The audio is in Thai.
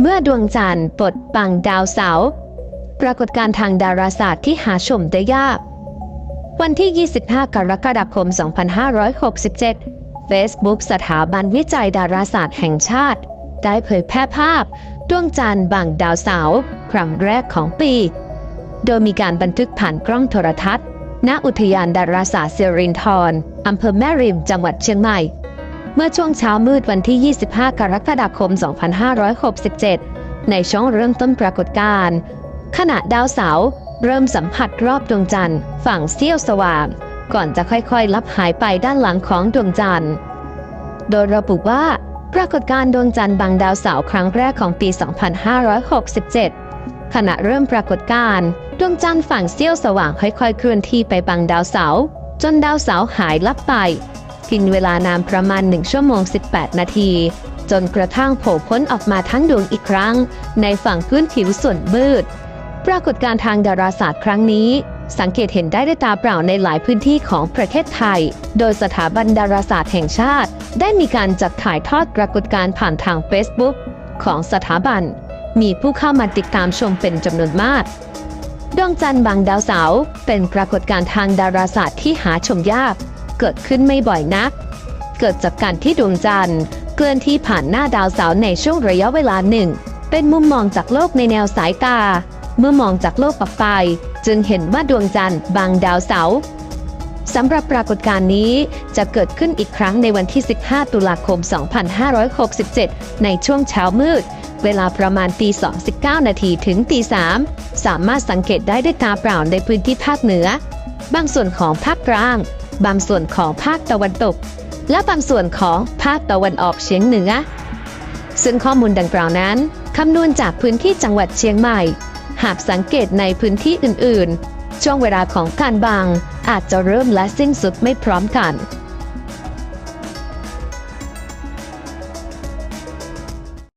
เมื่อดวงจันทร์ปลดบังดาวเสาร์ปรากฏการณ์ทางดาราศาสตร์ที่หาชมได้ยาก วันที่ 25 กรกฎาคม 2567 Facebook สถาบันวิจัยดาราศาสตร์แห่งชาติ ได้เผยแพร่ภาพ ดวงจันทร์บังดาวเสาร์ครั้งแรกของปี โดยมีการบันทึกผ่านกล้องโทรทัศน์ ณ อุทยานดาราศาสตร์เซรินทรอำเภอแม่ริม จังหวัดเชียงใหม่ เมื่อช่วงเช้ามืดวันที่ 25 กรกฎาคม 2567 ในช่วงเริ่มต้นปรากฏการณ์ขณะดาวเสาร์เริ่มสัมผัสรอบดวงจันทร์ ฝั่งเสี้ยวสว่าง ก่อนจะค่อยๆ ลับหายไปด้านหลังของดวงจันทร์ โดยระบุว่า ปรากฏการณ์ดวงจันทร์บังดาวเสาร์ครั้งแรกของปี 2567 ขณะเริ่มปรากฏการณ์ดวงจันทร์ฝั่งเสี้ยวสว่างค่อยๆ เคลื่อนที่ไปบังดาวเสาร์จนดาวเสาร์หายลับไป กินเวลานานประมาณ 1 ชั่วโมง 18 นาที จนกระทั่งโผล่พ้นออกมาทั้งดวงอีกครั้ง ในฝั่งพื้นผิวส่วนมืด ปรากฏการทางดาราศาสตร์ครั้งนี้ สังเกตเห็นได้ด้วยตาเปล่าในหลายพื้นที่ของประเทศไทย โดยสถาบันดาราศาสตร์แห่งชาติ ได้มีการจัดถ่ายทอดปรากฏการผ่านทาง Facebook ของสถาบัน มีผู้เข้ามาติดตามชมเป็นจำนวนมากดวงจันทร์บางดาวเสาร์เป็นปรากฏการณ์ทางดาราศาสตร์ที่หาชมยาก เกิดขึ้นไม่บ่อยนัก เกิดจากการที่ดวงจันทร์เคลื่อนที่ผ่านหน้าดาวเสาร์ในช่วงระยะเวลาหนึ่ง เป็นมุมมองจากโลกในแนวสายตา เมื่อมองจากโลกปักไป จึงเห็นว่าดวงจันทร์บางดาวเสาร์สำหรับปรากฏการณ์นี้จะเกิดขึ้นอีกครั้งในวันที่ 15 ตุลาคม 2567 ในช่วงเช้ามืด เวลาประมาณตี2 19นาทีถึงตี3สามารถสังเกตได้ด้วยตาเปล่าในพื้นที่ภาคเหนือ บางส่วนของภาคกลาง บางส่วนของภาคตะวันตก และบางส่วนของภาคตะวันออกเฉียงเหนือ ซึ่งข้อมูลดังกล่าวนั้นคำนวณจากพื้นที่จังหวัดเชียงใหม่ หากสังเกตในพื้นที่อื่น ๆ ช่วงเวลาของการบางอาจจะเริ่มและสิ้นสุดไม่พร้อมกัน